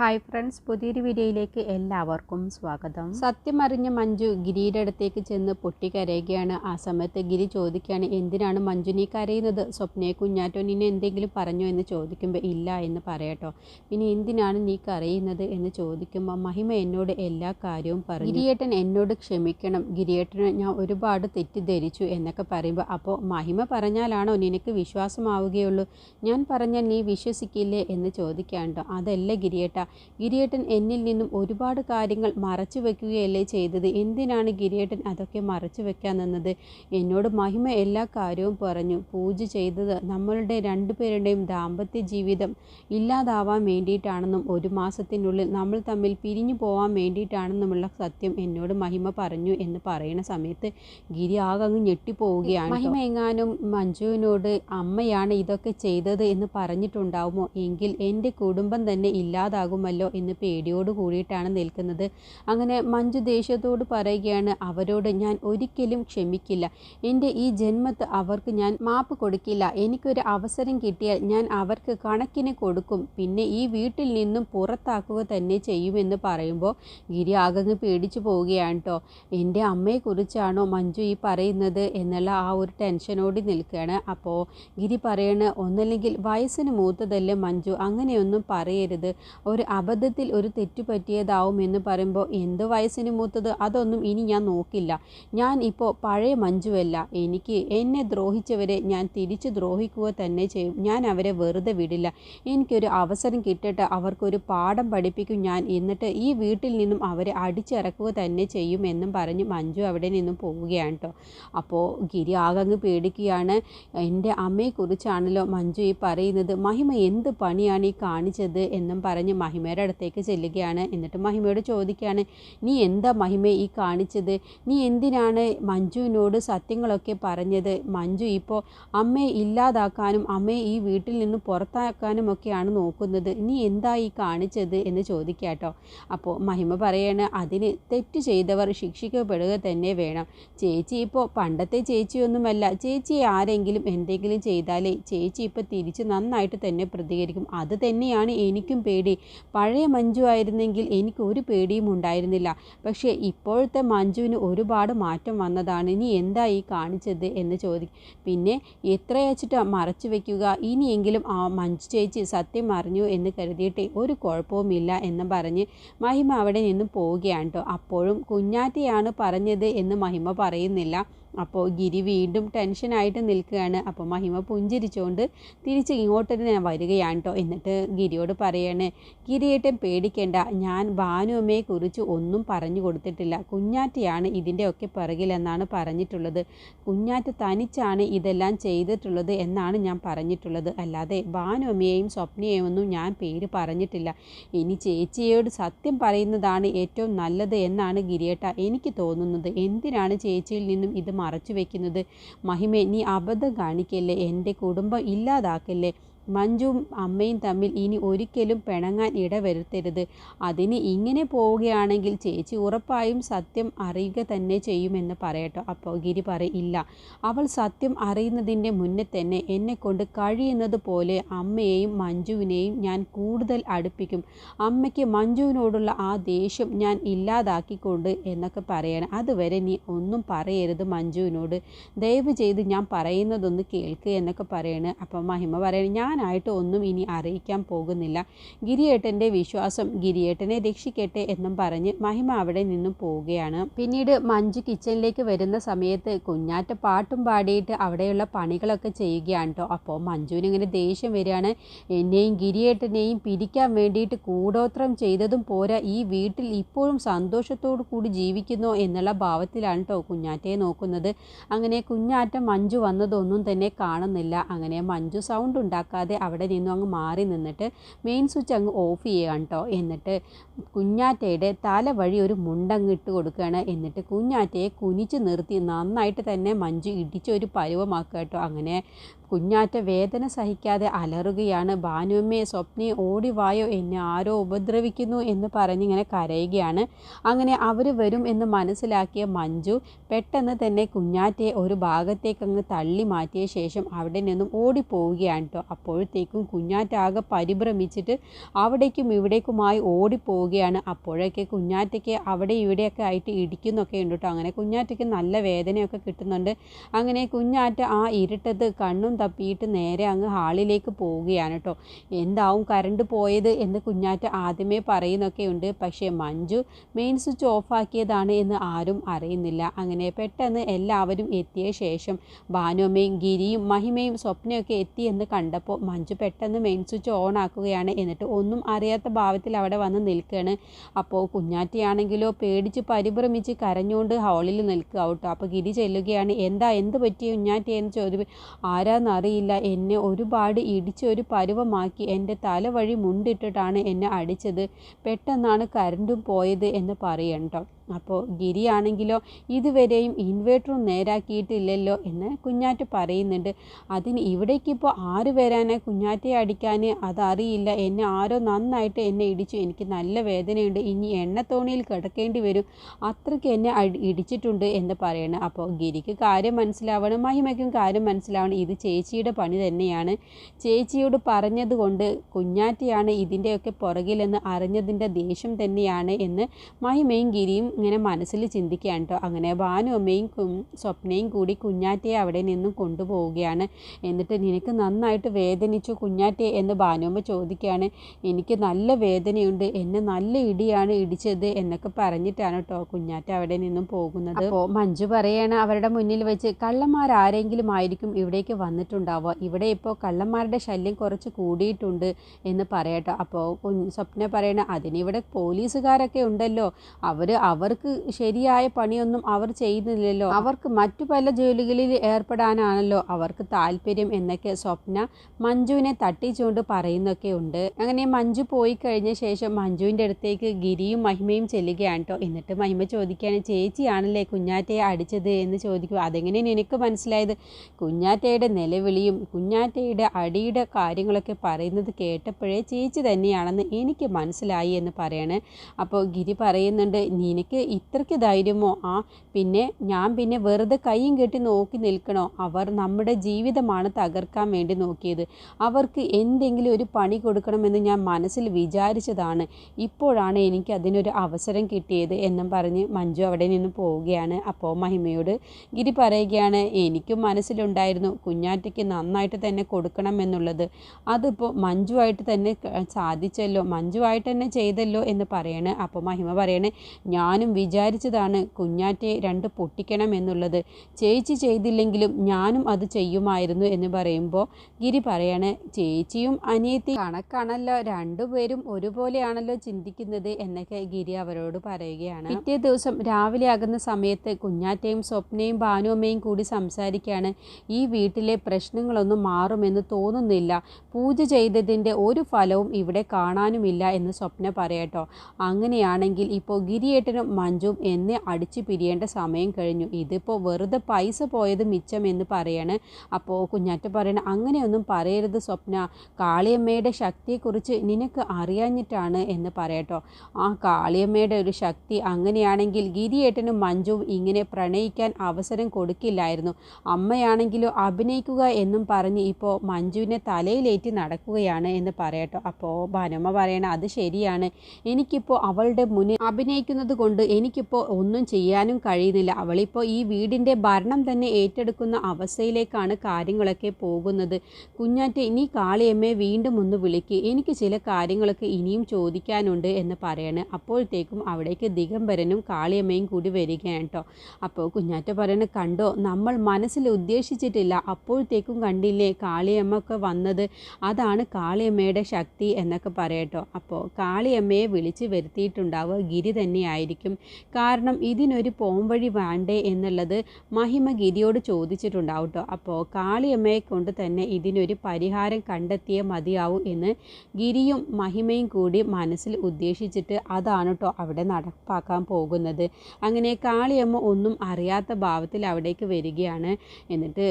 Hi friends പുതിയൊരു വീഡിയോയിലേക്ക് എല്ലാവർക്കും സ്വാഗതം. സത്യമറിഞ്ഞ മഞ്ജു ഗിരിയുടെ അടുത്തേക്ക് ചെന്ന് പൊട്ടി കരയുകയാണ്. ആ സമയത്ത് ഗിരി ചോദിക്കുകയാണ് എന്തിനാണ് മഞ്ജു നീ കരയുന്നത്? സ്വപ്നയെ കുഞ്ഞാറ്റോ നിന്നെ എന്തെങ്കിലും പറഞ്ഞോ എന്ന് ചോദിക്കുമ്പോൾ ഇല്ല എന്ന് പറയട്ടോ. പിന്നെ എന്തിനാണ് നീ കരയുന്നത് എന്ന് ചോദിക്കുമ്പോൾ മഹിമ എന്നോട് എല്ലാ കാര്യവും പറഞ്ഞു. ഗിരിയേട്ടൻ എന്നോട് ക്ഷമിക്കണം. ഗിരിയേട്ടന് ഞാൻ ഒരുപാട് തെറ്റിദ്ധരിച്ചു എന്നൊക്കെ പറയുമ്പോൾ അപ്പോൾ മഹിമ പറഞ്ഞാലാണോ നിനക്ക് വിശ്വാസമാവുകയുള്ളൂ? ഞാൻ പറഞ്ഞാൽ നീ വിശ്വസിക്കില്ലേ എന്ന് ചോദിക്കാണ്ടോ അതല്ല ഗിരിയേട്ട ഗിരിയേട്ടൻ എന്നിൽ നിന്നും ഒരുപാട് കാര്യങ്ങൾ മറച്ചു വെക്കുകയല്ലേ ചെയ്തത്? എന്തിനാണ് ഗിരിയേട്ടൻ അതൊക്കെ മറച്ചു വെക്കാൻ നിന്നത്? എന്നോട് മഹിമ എല്ലാ കാര്യവും പറഞ്ഞു. പൂജ ചെയ്തത് നമ്മളുടെ രണ്ടുപേരുടെയും ദാമ്പത്യ ജീവിതം ഇല്ലാതാവാൻ വേണ്ടിയിട്ടാണെന്നും ഒരു മാസത്തിനുള്ളിൽ നമ്മൾ തമ്മിൽ പിരിഞ്ഞു പോവാൻ വേണ്ടിയിട്ടാണെന്നുമുള്ള സത്യം എന്നോട് മഹിമ പറഞ്ഞു എന്ന് പറയുന്ന സമയത്ത് ഗിരി ആകെ അങ്ങ് ഞെട്ടിപ്പോവുകയാണ് മഹിമ എങ്ങാനും മഞ്ജുവിനോട് അമ്മയാണ് ഇതൊക്കെ ചെയ്തത് എന്ന് പറഞ്ഞിട്ടുണ്ടാവുമോ? എങ്കിൽ എന്റെ കുടുംബം തന്നെ ഇല്ലാതാകുമല്ലോ എന്ന് പേടിയോട് കൂടിയിട്ടാണ് നിൽക്കുന്നത്. അങ്ങനെ മഞ്ജു ദേഷ്യത്തോട് പറയുകയാണ് അവരോട് ഞാൻ ഒരിക്കലും ക്ഷമിക്കില്ല. എന്റെ ഈ ജന്മത്ത് അവർക്ക് ഞാൻ മാപ്പ് കൊടുക്കില്ല. എനിക്കൊരു അവസരം കിട്ടിയാൽ ഞാൻ അവർക്ക് കണക്കിന് കൊടുക്കും. പിന്നെ ഈ വീട്ടിൽ നിന്നും പുറത്താക്കുക തന്നെ ചെയ്യുമെന്ന് പറയുമ്പോൾ ഗിരി ആകങ്ങ് പേടിച്ചു പോവുകയാണ് കേട്ടോ എന്റെ അമ്മയെക്കുറിച്ചാണോ മഞ്ജു ഈ പറയുന്നത്? എന്നുള്ള ആ ഒരു ടെൻഷനോടി നിൽക്കുകയാണ്. അപ്പോൾ ഗിരി പറയണ ഒന്നല്ലെങ്കിൽ വയസ്സിന് മൂത്തതല്ലേ മഞ്ജു. അങ്ങനെയൊന്നും പറയരുത്. ഒരു അബദ്ധത്തിൽ ഒരു തെറ്റ് പറ്റിയതാവും എന്ന് പറയുമ്പോൾ എന്ത് വയസ്സിന് മൂത്തത് അതൊന്നും ഇനി ഞാൻ നോക്കില്ല. ഞാൻ ഇപ്പോൾ പഴയ മഞ്ജുവല്ല. എനിക്ക് എന്നെ ദ്രോഹിച്ചവരെ ഞാൻ തിരിച്ചു ദ്രോഹിക്കുക തന്നെ ചെയ്യും. ഞാൻ അവരെ വെറുതെ വിടില്ല. എനിക്കൊരു അവസരം കിട്ടട്ടെ. അവർക്കൊരു പാഠം പഠിപ്പിക്കും ഞാൻ. എന്നിട്ട് ഈ വീട്ടിൽ നിന്നും അവരെ അടിച്ചിറക്കുക തന്നെ ചെയ്യും എന്നും പറഞ്ഞ് മഞ്ജു അവിടെ നിന്നും പോവുകയാണ് കേട്ടോ. അപ്പോൾ ഗിരി ആകങ്ങ് പേടിക്കുകയാണ്. എന്റെ അമ്മയെക്കുറിച്ചാണല്ലോ മഞ്ജു ഈ പറയുന്നത്. മഹിമ എന്ത് പണിയാണ് ഈ കാണിച്ചത് എന്നും പറഞ്ഞ് മഹിമയുടെ അടുത്തേക്ക് ചെല്ലുകയാണ്. എന്നിട്ട് മഹിമയോട് ചോദിക്കുകയാണ് നീ എന്താ മഹിമ ഈ കാണിച്ചത്? നീ എന്തിനാണ് മഞ്ജുവിനോട് സത്യങ്ങളൊക്കെ പറഞ്ഞത്? മഞ്ജു ഇപ്പോൾ അമ്മയെ ഇല്ലാതാക്കാനും അമ്മയെ ഈ വീട്ടിൽ നിന്ന് പുറത്താക്കാനും ഒക്കെയാണ് നോക്കുന്നത്. നീ എന്താ ഈ കാണിച്ചത്? എന്ന് ചോദിക്കാട്ടോ. അപ്പോൾ മഹിമ പറയാണ് അതിന് തെറ്റ് ചെയ്തവർ ശിക്ഷിക്കപ്പെടുക തന്നെ വേണം. ചേച്ചി ഇപ്പോൾ പണ്ടത്തെ ചേച്ചിയൊന്നുമല്ല. ചേച്ചി ആരെങ്കിലും എന്തെങ്കിലും ചെയ്താലേ ചേച്ചി ഇപ്പോൾ തിരിച്ച് നന്നായിട്ട് തന്നെ പ്രതികരിക്കും. അത് തന്നെയാണ് എനിക്കും പേടി. പഴയ മഞ്ജു ആയിരുന്നെങ്കിൽ എനിക്ക് ഒരു പേടിയും ഉണ്ടായിരുന്നില്ല. പക്ഷേ ഇപ്പോഴത്തെ മഞ്ജുവിന് ഒരുപാട് മാറ്റം വന്നതാണ്. നീ എന്താ ഈ കാണിച്ചത് എന്ന് ചോദിക്കും പിന്നെ എത്രയച്ചിട്ട് മറച്ചു വെക്കുക? ഇനിയെങ്കിലും ആ മഞ്ജു ചേച്ചി സത്യം അറിഞ്ഞു എന്ന് കരുതിയിട്ട് ഒരു കുഴപ്പവുമില്ല എന്ന് പറഞ്ഞ് മഹിമ അവിടെ നിന്നും പോവുകയാണ് കേട്ടോ. അപ്പോഴും കുഞ്ഞാറ്റയാണ് പറഞ്ഞത് എന്ന് മഹിമ പറയുന്നില്ല. അപ്പോൾ ഗിരി വീണ്ടും ടെൻഷനായിട്ട് നിൽക്കുകയാണ്. അപ്പോൾ മഹിമ പുഞ്ചിരിച്ചുകൊണ്ട് തിരിച്ച് ഇങ്ങോട്ട് തന്നെ വരികയാണ് കേട്ടോ. എന്നിട്ട് ഗിരിയോട് പറയാണ് ഗിരിയേട്ടൻ പേടിക്കേണ്ട. ഞാൻ ഭാനുവമ്മയെ കുറിച്ച് ഒന്നും പറഞ്ഞു കൊടുത്തിട്ടില്ല. കുഞ്ഞാറ്റയാണ് ഇതിന്റെയൊക്കെ പിറകിലെന്നാണ് പറഞ്ഞിട്ടുള്ളത്. കുഞ്ഞാറ്റ തനിച്ചാണ് ഇതെല്ലാം ചെയ്തിട്ടുള്ളത് എന്നാണ് ഞാൻ പറഞ്ഞിട്ടുള്ളത്. അല്ലാതെ ഭാനുവമ്മയെയും സ്വപ്നയെയും ഒന്നും ഞാൻ പേര് പറഞ്ഞിട്ടില്ല. ഇനി ചേച്ചിയോട് സത്യം പറയുന്നതാണ് ഏറ്റവും നല്ലത് എന്നാണ് ഗിരിയേട്ട എനിക്ക് തോന്നുന്നത്. എന്തിനാണ് ചേച്ചിയിൽ നിന്നും ഇത് മറച്ചു വെക്കുന്നത്. മഹിമേ നീ അബദ്ധം കാണിക്കല്ലേ? എന്റെ കുടുംബം ഇല്ലാതാക്കല്ലേ? മഞ്ജുവും അമ്മയും തമ്മിൽ ഇനി ഒരിക്കലും പിണങ്ങാൻ ഇടവരുത്തരുത്. അതിന് ഇങ്ങനെ പോവുകയാണെങ്കിൽ ചേച്ചി ഉറപ്പായും സത്യം അറിയുക തന്നെ ചെയ്യുമെന്ന് പറയട്ടോ. അപ്പോൾ ഗിരി പറയില്ല അവൾ സത്യം അറിയുന്നതിന്റെ മുന്നേ തന്നെ എന്നെ കൊണ്ട് കഴിയുന്നത് പോലെ അമ്മയെയും മഞ്ജുവിനെയും ഞാൻ കൂടുതൽ അടുപ്പിക്കും. അമ്മയ്ക്ക് മഞ്ജുവിനോടുള്ള ആ ദേഷ്യം ഞാൻ ഇല്ലാതാക്കിക്കൊണ്ട് എന്നൊക്കെ പറയണം. അതുവരെ നീ ഒന്നും പറയരുത് മഞ്ജുവിനോട്. ദയവ് ചെയ്ത് ഞാൻ പറയുന്നതൊന്ന് കേൾക്ക് എന്നൊക്കെ പറയണേ. അപ്പം മഹിമ പറയണേ ഞാൻ ഞാനായിട്ട് ഒന്നും ഇനി അറിയിക്കാൻ പോകുന്നില്ല. ഗിരിയേട്ടന്റെ വിശ്വാസം ഗിരിയേട്ടനെ രക്ഷിക്കട്ടെ എന്നും പറഞ്ഞ് മഹിമ അവിടെ നിന്നും പോവുകയാണ്. പിന്നീട് മഞ്ജു കിച്ചണിലേക്ക് വരുന്ന സമയത്ത് കുഞ്ഞാറ്റ പാട്ടും പാടിയിട്ട് അവിടെയുള്ള പണികളൊക്കെ ചെയ്യുകയാണ് കേട്ടോ അപ്പോൾ മഞ്ജുവിന് ഇങ്ങനെ ദേഷ്യം വരികയാണ്. എന്നെയും ഗിരിയേട്ടനെയും പിരിക്കാൻ വേണ്ടിയിട്ട് കൂടോത്രം ചെയ്തതും പോരാ. ഈ വീട്ടിൽ ഇപ്പോഴും സന്തോഷത്തോടു കൂടി ജീവിക്കുന്നോ എന്നുള്ള ഭാവത്തിലാണ് കേട്ടോ കുഞ്ഞാറ്റയെ നോക്കുന്നത്. അങ്ങനെ കുഞ്ഞാറ്റ മഞ്ജു വന്നതൊന്നും തന്നെ കാണുന്നില്ല. അങ്ങനെ മഞ്ജു സൗണ്ട് ഉണ്ടാക്കാതെ അവിടെ നിന്നും അങ്ങ് മാറി നിന്നിട്ട് മെയിൻ സ്വിച്ച് അങ്ങ് ഓഫ് ചെയ്യുകയാണ് കേട്ടോ എന്നിട്ട് കുഞ്ഞാറ്റയുടെ തല വഴി ഒരു മുണ്ടങ്ങ് ഇട്ട് കൊടുക്കുകയാണ്. എന്നിട്ട് കുഞ്ഞാറ്റയെ കുനിച്ച് നിർത്തി നന്നായിട്ട് തന്നെ മഞ്ജു ഇടിച്ചൊരു പരുവമാക്കുക കേട്ടോ അങ്ങനെ കുഞ്ഞാറ്റ വേദന സഹിക്കാതെ അലറുകയാണ്. ഭാനുമ്മയെ സ്വപ്നെ ഓടിവായോ എന്നെ ആരോ ഉപദ്രവിക്കുന്നു എന്ന് പറഞ്ഞിങ്ങനെ കരയുകയാണ്. അങ്ങനെ അവർ വരും എന്ന് മനസ്സിലാക്കിയ മഞ്ജു പെട്ടെന്ന് തന്നെ കുഞ്ഞാറ്റയെ ഒരു ഭാഗത്തേക്ക് അങ്ങ് തള്ളി മാറ്റിയ ശേഷം അവിടെ നിന്നും ഓടിപ്പോവുകയാണ് കേട്ടോ അപ്പോഴത്തേക്കും കുഞ്ഞാറ്റ ആകെ പരിഭ്രമിച്ചിട്ട് അവിടേക്കും ഇവിടേക്കുമായി ഓടിപ്പോവുകയാണ്. അപ്പോഴൊക്കെ കുഞ്ഞാറ്റയ്ക്ക് അവിടെ ഇവിടെയൊക്കെ ആയിട്ട് ഇടിക്കുന്നൊക്കെ ഉണ്ട് കേട്ടോ അങ്ങനെ കുഞ്ഞാറ്റയ്ക്ക് നല്ല വേദനയൊക്കെ കിട്ടുന്നുണ്ട്. അങ്ങനെ കുഞ്ഞാറ്റ ആ ഇരുട്ടത്ത് കണ്ണും തപ്പിയിട്ട് നേരെ അങ്ങ് ഹാളിലേക്ക് പോവുകയാണ് കേട്ടോ എന്താവും കറണ്ട് പോയത് എന്ന് കുഞ്ഞാറ്റ ആദ്യമേ പറയുന്നൊക്കെ ഉണ്ട്. പക്ഷേ മഞ്ജു മെയിൻ സ്വിച്ച് ഓഫാക്കിയതാണ് എന്ന് ആരും അറിയുന്നില്ല. അങ്ങനെ പെട്ടെന്ന് എല്ലാവരും എത്തിയ ശേഷം ഭാനുമ്മയും ഗിരിയും മഹിമയും സ്വപ്നയൊക്കെ എത്തി എന്ന് കണ്ടപ്പോൾ മഞ്ജു പെട്ടെന്ന് മെയിൻ സ്വിച്ച് ഓൺ ആക്കുകയാണ്. എന്നിട്ട് ഒന്നും അറിയാത്ത ഭാവത്തിൽ അവിടെ വന്ന് നിൽക്കുകയാണ്. അപ്പോൾ കുഞ്ഞാറ്റയാണെങ്കിലോ പേടിച്ച് പരിഭ്രമിച്ച് കരഞ്ഞുകൊണ്ട് ഹാളിൽ നിൽക്കുക കേട്ടോ. അപ്പോൾ ഗിരി ചെല്ലുകയാണ് എന്താ എന്ത് പറ്റി കുഞ്ഞാറ്റയെന്ന് എന്ന് ചോദിച്ചു ആരാന്നറിയില്ല എന്നെ ഒരുപാട് ഇടിച്ച് ഒരു പരുവമാക്കി എന്റെ തല വഴി മുണ്ടിട്ടിട്ടാണ് എന്നെ അടിച്ചത്. പെട്ടെന്നാണ് കരണ്ടും പോയത് എന്ന് പറയണ്ടോ അപ്പോൾ ഗിരിയാണെങ്കിലോ ഇതുവരെയും ഇൻവേർട്ടറും നേരാക്കിയിട്ടില്ലല്ലോ എന്ന് കുഞ്ഞാറ്റ പറയുന്നുണ്ട്. അതിന് ഇവിടേക്കിപ്പോൾ ആര് വരാനാ കുഞ്ഞാറ്റയെ അടിക്കാൻ അതറിയില്ല. എന്നെ ആരോ നന്നായിട്ട് എന്നെ ഇടിച്ചു. എനിക്ക് നല്ല വേദനയുണ്ട്. ഇനി എണ്ണത്തോണിയിൽ കിടക്കേണ്ടി വരും. അത്രയ്ക്ക് എന്നെ ഇടിച്ചിട്ടുണ്ട് എന്ന് പറയണം. അപ്പോൾ ഗിരിക്ക് കാര്യം മനസ്സിലാവണം. മഹിമയ്ക്കും കാര്യം മനസ്സിലാവണം. ഇത് ചേച്ചിയുടെ പണി തന്നെയാണ്. ചേച്ചിയോട് പറഞ്ഞതുകൊണ്ട് കുഞ്ഞാറ്റയാണ് ഇതിന്റെയൊക്കെ പുറകിലെന്ന് അറിഞ്ഞതിന്റെ ദേഷ്യം തന്നെയാണ് എന്ന് മഹിമയും ഗിരിയും ഇങ്ങനെ മനസ്സിൽ ചിന്തിക്കുകയാണ് കേട്ടോ അങ്ങനെ ഭാനു അമ്മയും സ്വപ്നയും കൂടി കുഞ്ഞാറ്റയെ അവിടെ നിന്നും കൊണ്ടുപോവുകയാണ്. എന്നിട്ട് നിനക്ക് നന്നായിട്ട് വേദനിച്ചു കുഞ്ഞാറ്റെ എന്ന് ഭാനുമ്മ ചോദിക്കുകയാണ്. എനിക്ക് നല്ല വേദനയുണ്ട് എന്നെ നല്ല ഇടിയാണ് ഇടിച്ചത് എന്നൊക്കെ പറഞ്ഞിട്ടാണ് കേട്ടോ കുഞ്ഞാറ്റ അവിടെ നിന്നും പോകുന്നത്. അപ്പോൾ മഞ്ജു പറയാണ് അവരുടെ മുന്നിൽ വെച്ച് കള്ളന്മാരാരെങ്കിലും ആയിരിക്കും ഇവിടേക്ക് വന്നിട്ടുണ്ടാവുക. ഇവിടെ ഇപ്പോൾ കള്ളന്മാരുടെ ശല്യം കുറച്ച് കൂടിയിട്ടുണ്ട് എന്ന് പറയട്ടോ അപ്പോൾ സ്വപ്ന പറയണ അതിനിവിടെ പോലീസുകാരൊക്കെ ഉണ്ടല്ലോ. അവർ അവർ അവർക്ക് ശരിയായ പണിയൊന്നും അവർ ചെയ്യുന്നില്ലല്ലോ അവർക്ക് മറ്റു പല ജോലികളിൽ ഏർപ്പെടാനാണല്ലോ അവർക്ക് താല്പര്യം എന്നൊക്കെ സ്വപ്ന മഞ്ജുവിനെ തട്ടിച്ചുകൊണ്ട് പറയുന്നൊക്കെ ഉണ്ട്. അങ്ങനെ മഞ്ജു പോയി കഴിഞ്ഞ ശേഷം മഞ്ജുവിന്റെ അടുത്തേക്ക് ഗിരിയും മഹിമയും ചെല്ലുകയാണ് കേട്ടോ എന്നിട്ട് മഹിമ ചോദിക്കുകയാണ് ചേച്ചിയാണല്ലേ കുഞ്ഞാറ്റയെ അടിച്ചത്? എന്ന് ചോദിക്കും അതെങ്ങനെ നിനക്ക് മനസ്സിലായത്? കുഞ്ഞാറ്റയുടെ നിലവിളിയും കുഞ്ഞാറ്റയുടെ അടിയുടെ കാര്യങ്ങളൊക്കെ പറയുന്നത് കേട്ടപ്പോഴേ ചേച്ചി തന്നെയാണെന്ന് എനിക്ക് മനസ്സിലായി എന്ന് പറയാണ്. അപ്പോൾ ഗിരി പറയുന്നുണ്ട് നിനക്ക് ഇത്രയ്ക്ക് ധൈര്യമോ? ആ പിന്നെ ഞാൻ പിന്നെ വെറുതെ കൈയും കെട്ടി നോക്കി നിൽക്കണോ? അവർ നമ്മുടെ ജീവിതമാണ് തകർക്കാൻ വേണ്ടി നോക്കിയത്. അവർക്ക് എന്തെങ്കിലും ഒരു പണി കൊടുക്കണമെന്ന് ഞാൻ മനസ്സിൽ വിചാരിച്ചതാണ്. ഇപ്പോഴാണ് എനിക്ക് അതിനൊരു അവസരം കിട്ടിയത് എന്നും പറഞ്ഞ് മഞ്ജു അവിടെ നിന്ന് പോവുകയാണ്. അപ്പോൾ മഹിമയോട് ഗിരി പറയുകയാണ് എനിക്കും മനസ്സിലുണ്ടായിരുന്നു കുഞ്ഞാറ്റയ്ക്ക് നന്നായിട്ട് തന്നെ കൊടുക്കണം എന്നുള്ളത്. അതിപ്പോൾ മഞ്ജുവായിട്ട് തന്നെ സാധിച്ചല്ലോ മഞ്ജുവായിട്ട് തന്നെ ചെയ്തല്ലോ എന്ന് പറയണേ. അപ്പോൾ മഹിമ പറയണേ ഞാനും വിചാരിച്ചതാണ് കുഞ്ഞാറ്റയെ രണ്ട് പൊട്ടിക്കണം എന്നുള്ളത്. ചേച്ചി ചെയ്തില്ലെങ്കിലും ഞാനും അത് ചെയ്യുമായിരുന്നു എന്ന് പറയുമ്പോൾ ഗിരി പറയാണ് ചേച്ചിയും അനിയത്തി കണക്കാണല്ലോ. രണ്ടുപേരും ഒരുപോലെയാണല്ലോ ചിന്തിക്കുന്നത് എന്നൊക്കെ ഗിരി അവരോട് പറയുകയാണ്. പിറ്റേ ദിവസം രാവിലെ ആകുന്ന സമയത്ത് കുഞ്ഞാറ്റയും സ്വപ്നയും ഭാനുവമ്മയും കൂടി സംസാരിക്കുകയാണ് ഈ വീട്ടിലെ പ്രശ്നങ്ങളൊന്നും മാറുമെന്ന് തോന്നുന്നില്ല. പൂജ ചെയ്തതിന്റെ ഒരു ഫലവും ഇവിടെ കാണാനുമില്ല എന്ന് സ്വപ്ന പറയട്ടോ. അങ്ങനെയാണെങ്കിൽ ഇപ്പോൾ ഗിരിയേട്ടനും മഞ്ജുവും എന്നെ അടിച്ചു പിരിയേണ്ട സമയം കഴിഞ്ഞു. ഇതിപ്പോൾ വെറുതെ പൈസ പോയത് മിച്ചം എന്ന് പറയാണ്. അപ്പോൾ കുഞ്ഞാറ്റ പറയണ അങ്ങനെയൊന്നും പറയരുത് സ്വപ്ന. കാളിയമ്മയുടെ ശക്തിയെക്കുറിച്ച് നിനക്ക് അറിയാഞ്ഞിട്ടാണ് എന്ന് പറയട്ടോ. ആ കാളിയമ്മയുടെ ഒരു ശക്തി അങ്ങനെയാണെങ്കിൽ ഗിരിയേട്ടനും മഞ്ജുവും ഇങ്ങനെ പ്രണയിക്കാൻ അവസരം കൊടുക്കില്ലായിരുന്നു. അമ്മയാണെങ്കിലോ അഭിനയിക്കുക എന്നും പറഞ്ഞ് ഇപ്പോൾ മഞ്ജുവിനെ തലയിലേറ്റി നടക്കുകയാണ് എന്ന് പറയട്ടോ. അപ്പോൾ ഭാനമ്മ പറയണ അത് ശരിയാണ്. എനിക്കിപ്പോൾ അവളുടെ മുന്നിൽ അഭിനയിക്കുന്നത് കൊണ്ട് എനിക്കിപ്പോൾ ഒന്നും ചെയ്യാനും കഴിയുന്നില്ല. അവളിപ്പോൾ ഈ വീടിന്റെ ഭരണം തന്നെ ഏറ്റെടുക്കുന്ന അവസ്ഥയിലേക്കാണ് കാര്യങ്ങളൊക്കെ പോകുന്നത്. കുഞ്ഞാറ്റ ഇനി കാളിയമ്മയെ വീണ്ടും ഒന്ന് വിളിക്ക്. എനിക്ക് ചില കാര്യങ്ങളൊക്കെ ഇനിയും ചോദിക്കാനുണ്ട് എന്ന് പറയണേ. അപ്പോഴത്തേക്കും അവിടേക്ക് ദിഗംബരനും കാളിയമ്മയും കൂടി വരികയാണ് കേട്ടോ. അപ്പോൾ കുഞ്ഞാറ്റ പറയണ കണ്ടോ നമ്മൾ മനസ്സിൽ ഉദ്ദേശിച്ചിട്ടില്ല. അപ്പോഴത്തേക്കും കണ്ടില്ലേ കാളിയമ്മ ഒക്കെ വന്നത് അതാണ് കാളിയമ്മയുടെ ശക്തി എന്നൊക്കെ പറയട്ടോ. അപ്പോൾ കാളിയമ്മയെ വിളിച്ച് വരുത്തിയിട്ടുണ്ടാവുക ഗിരി തന്നെയായിരിക്കും. പറ്റും. കാരണം ഇതിനൊരു പോംവഴി വേണ്ടേ എന്നുള്ളത് മഹിമ ഗിരിയോട് ചോദിച്ചിട്ടുണ്ടാവും കേട്ടോ അപ്പോൾ കാളിയമ്മയെ കൊണ്ട് തന്നെ ഇതിനൊരു പരിഹാരം കണ്ടെത്തിയേ മതിയാവൂ എന്ന് ഗിരിയും മഹിമയും കൂടി മനസ്സിൽ ഉദ്ദേശിച്ചിട്ട് അതാണ് കേട്ടോ അവിടെ നടപ്പാക്കാൻ പോകുന്നത്. അങ്ങനെ കാളിയമ്മ ഒന്നും അറിയാത്ത ഭാവത്തിൽ അവിടേക്ക് വരികയാണ്. എന്നിട്ട്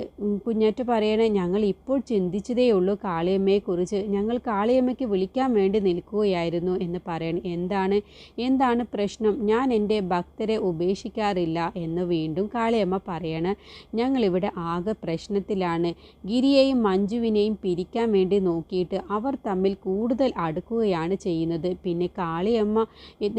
കുഞ്ഞാറ്റ് പറയണേ ഞങ്ങൾ ഇപ്പോൾ ചിന്തിച്ചതേ ഉള്ളൂ കാളിയമ്മയെക്കുറിച്ച്. ഞങ്ങൾ കാളിയമ്മയ്ക്ക് വിളിക്കാൻ വേണ്ടി നിൽക്കുകയായിരുന്നു എന്ന് പറയണം. എന്താണ്? എന്താണ് പ്രശ്നം? ഞാൻ എന്റെ ഭക്തരെ ഉപേക്ഷിക്കാറില്ല എന്ന് വീണ്ടും കാളിയമ്മ പറയണ. ഞങ്ങളിവിടെ ആകെ പ്രശ്നത്തിലാണ്. ഗിരിയെയും മഞ്ജുവിനെയും പിരിക്കാൻ വേണ്ടി നോക്കിയിട്ട് അവർ തമ്മിൽ കൂടുതൽ അടുക്കുകയാണ് ചെയ്യുന്നത്. പിന്നെ കാളിയമ്മ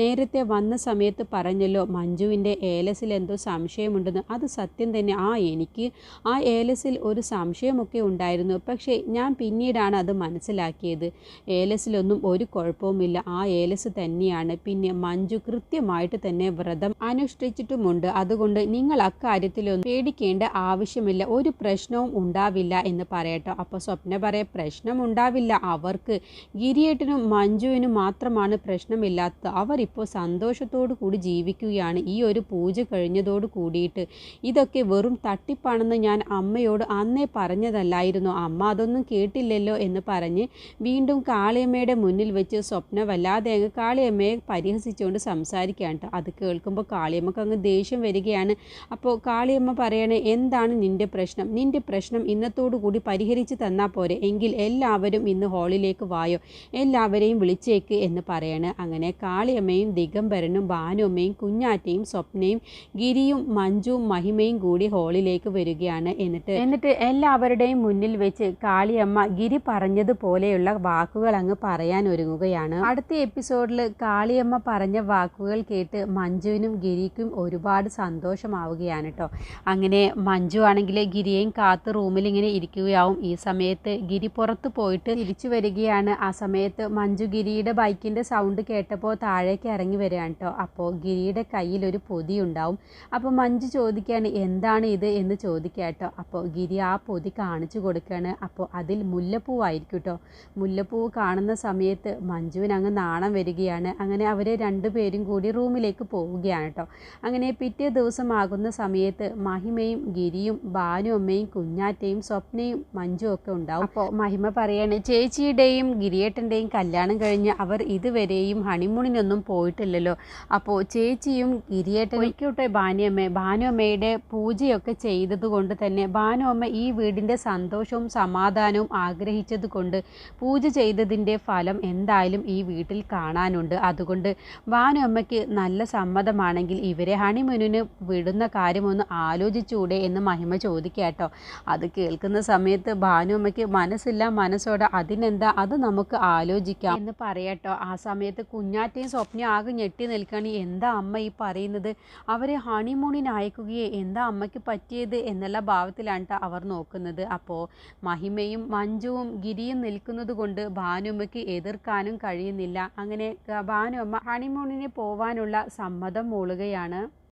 നേരത്തെ വന്ന സമയത്ത് പറഞ്ഞല്ലോ മഞ്ജുവിന്റെ ഏലസിൽ എന്തോ സംശയമുണ്ടെന്ന്. അത് സത്യം തന്നെ. ആ എനിക്ക് ആ ഏലസിൽ ഒരു സംശയമൊക്കെ ഉണ്ടായിരുന്നു. പക്ഷേ ഞാൻ പിന്നീടാണ് അത് മനസ്സിലാക്കിയത്. ഏലസിലൊന്നും ഒരു കുഴപ്പവുമില്ല. ആ ഏലസ് തന്നെയാണ്. പിന്നെ മഞ്ജു കൃത്യമായിട്ട് തന്നെ വ്രതം അനുഷ്ഠിച്ചിട്ടുമുണ്ട്. അതുകൊണ്ട് നിങ്ങൾ അക്കാര്യത്തിലൊന്നും പേടിക്കേണ്ട ആവശ്യമില്ല. ഒരു പ്രശ്നവും ഉണ്ടാവില്ല എന്ന് പറയട്ടോ. അപ്പോൾ സ്വപ്ന പറയ പ്രശ്നം ഉണ്ടാവില്ല അവർക്ക് ഗിരിയേട്ടനും മഞ്ജുവിനും മാത്രമാണ് പ്രശ്നമില്ലാത്തത്. അവരിപ്പോൾ സന്തോഷത്തോടു കൂടി ജീവിക്കുകയാണ്. ഈ ഒരു പൂജ കഴിഞ്ഞതോട് കൂടിയിട്ട് ഇതൊക്കെ വെറും തട്ടിപ്പാണെന്ന് ഞാൻ അമ്മയോട് അന്നേ പറഞ്ഞതല്ലായിരുന്നു. അമ്മ അതൊന്നും കേട്ടില്ലല്ലോ എന്ന് പറഞ്ഞ് വീണ്ടും കാളിയമ്മയുടെ മുന്നിൽ വെച്ച് സ്വപ്ന വല്ലാതെ കാളിയമ്മയെ പരിഹസിച്ചുകൊണ്ട് സംസാരിക്കുകയാണ്. അത് കേൾക്കുമ്പോൾ കാളിയമ്മക്ക് അങ്ങ് ദേഷ്യം വരികയാണ്. അപ്പോൾ കാളിയമ്മ പറയണേ എന്താണ് നിന്റെ പ്രശ്നം? നിന്റെ പ്രശ്നം ഇന്നത്തോടു കൂടി പരിഹരിച്ച് തന്നാൽ പോരെ. എങ്കിൽ എല്ലാവരും ഇന്ന് ഹാളിലേക്ക് വായോ. എല്ലാവരെയും വിളിച്ചേക്ക് എന്ന് പറയണ്. അങ്ങനെ കാളിയമ്മയും ദിഗംബരനും ഭാനുമ്മയും കുഞ്ഞാറ്റയും സ്വപ്നയും ഗിരിയും മഞ്ജുവും മഹിമയും കൂടി ഹാളിലേക്ക് വരികയാണ്. എന്നിട്ട് എന്നിട്ട് എല്ലാവരുടെയും മുന്നിൽ വെച്ച് കാളിയമ്മ ഗിരി പറഞ്ഞതുപോലെയുള്ള വാക്കുകൾ അങ്ങ് പറയാൻ ഒരുങ്ങുകയാണ് അടുത്ത എപ്പിസോഡിൽ കാളിയമ്മ പറഞ്ഞ വാക്കുകൾ കേട്ട് മഞ്ജുവിനും ഗിരിക്കും ഒരുപാട് സന്തോഷമാവുകയാണ് കേട്ടോ. അങ്ങനെ മഞ്ജു ആണെങ്കിൽ ഗിരിയെയും കാത്ത് റൂമിൽ ഇങ്ങനെ ഇരിക്കുകയാവും. ഈ സമയത്ത് ഗിരി പുറത്ത് പോയിട്ട് തിരിച്ചു വരികയാണ്. ആ സമയത്ത് മഞ്ജു ഗിരിയുടെ ബൈക്കിന്റെ സൗണ്ട് കേട്ടപ്പോൾ താഴേക്ക് ഇറങ്ങി വരികയാണ് കേട്ടോ. അപ്പോൾ ഗിരിയുടെ കയ്യിൽ ഒരു പൊതി ഉണ്ടാവും. അപ്പോൾ മഞ്ജു ചോദിക്കുകയാണ് എന്താണ് ഇത്? എന്ന് ചോദിക്കുക കേട്ടോ. അപ്പോൾ ഗിരി ആ പൊതി കാണിച്ചു കൊടുക്കുകയാണ്. അപ്പോൾ അതിൽ മുല്ലപ്പൂവായിരിക്കും കേട്ടോ. മുല്ലപ്പൂവ് കാണുന്ന സമയത്ത് മഞ്ജുവിന് അങ്ങ് നാണം വരികയാണ്. അങ്ങനെ അവർ രണ്ടുപേരും കൂടി റൂമിലേക്ക് പോവുകയാണ് കേട്ടോ അങ്ങനെ പിറ്റേ ദിവസമാകുന്ന സമയത്ത് മഹിമയും ഗിരിയും ഭാനു അമ്മയും കുഞ്ഞാറ്റയും സ്വപ്നയും മഞ്ജു ഒക്കെ ഉണ്ടാവും. അപ്പോൾ മഹിമ പറയാണ് ചേച്ചിയുടെയും ഗിരിയേട്ടന്റെയും കല്യാണം കഴിഞ്ഞ് അവർ ഇതുവരെയും ഹണിമൂണിനൊന്നും പോയിട്ടില്ലല്ലോ. അപ്പോൾ ചേച്ചിയും ഗിരിയേട്ടൻ ഒരിക്കട്ടെ ഭാനുയമ്മ ഭാനുയമ്മയുടെ പൂജയൊക്കെ ചെയ്തതുകൊണ്ട് തന്നെ ഭാനുയമ്മ ഈ വീടിന്റെ സന്തോഷവും സമാധാനവും ആഗ്രഹിച്ചത് കൊണ്ട് പൂജ ചെയ്തതിന്റെ ഫലം എന്തായാലും ഈ വീട്ടിൽ കാണാനുണ്ട്. അതുകൊണ്ട് ഭാനുയമ്മയ്ക്ക് നല്ല സമ്മതമാണെങ്കിൽ ഇവരെ ഹണിമൂനിന് വിടുന്ന കാര്യമൊന്ന് ആലോചിച്ചൂടെ എന്ന് മഹിമ ചോദിക്കാട്ടോ അത് കേൾക്കുന്ന സമയത്ത് ഭാനുമ്മയ്ക്ക് മനസ്സില്ല മനസ്സോടെ അതിനെന്താ? അത് നമുക്ക് ആലോചിക്കാം. എന്ന് പറയട്ടോ ആ സമയത്ത് കുഞ്ഞാറ്റയും സ്വപ്നയും ആകെ ഞെട്ടി നിൽക്കുകയാണ്. എന്താ അമ്മ ഈ പറയുന്നത്? അവരെ ഹണിമൂണിന് അയക്കുകയെ? എന്താ അമ്മയ്ക്ക് പറ്റിയത്? എന്നുള്ള ഭാവത്തിലാണ് അവർ നോക്കുന്നത്. അപ്പോൾ മഹിമയും മഞ്ജുവും ഗിരിയും നിൽക്കുന്നത് കൊണ്ട് ഭാനുമ്മയ്ക്ക് എതിർക്കാനും കഴിയുന്നില്ല. അങ്ങനെ ഭാനുമ്മ ഹണിമൂണിന് പോവാനുള്ള സമ്മതം മൂളുകയാണ്.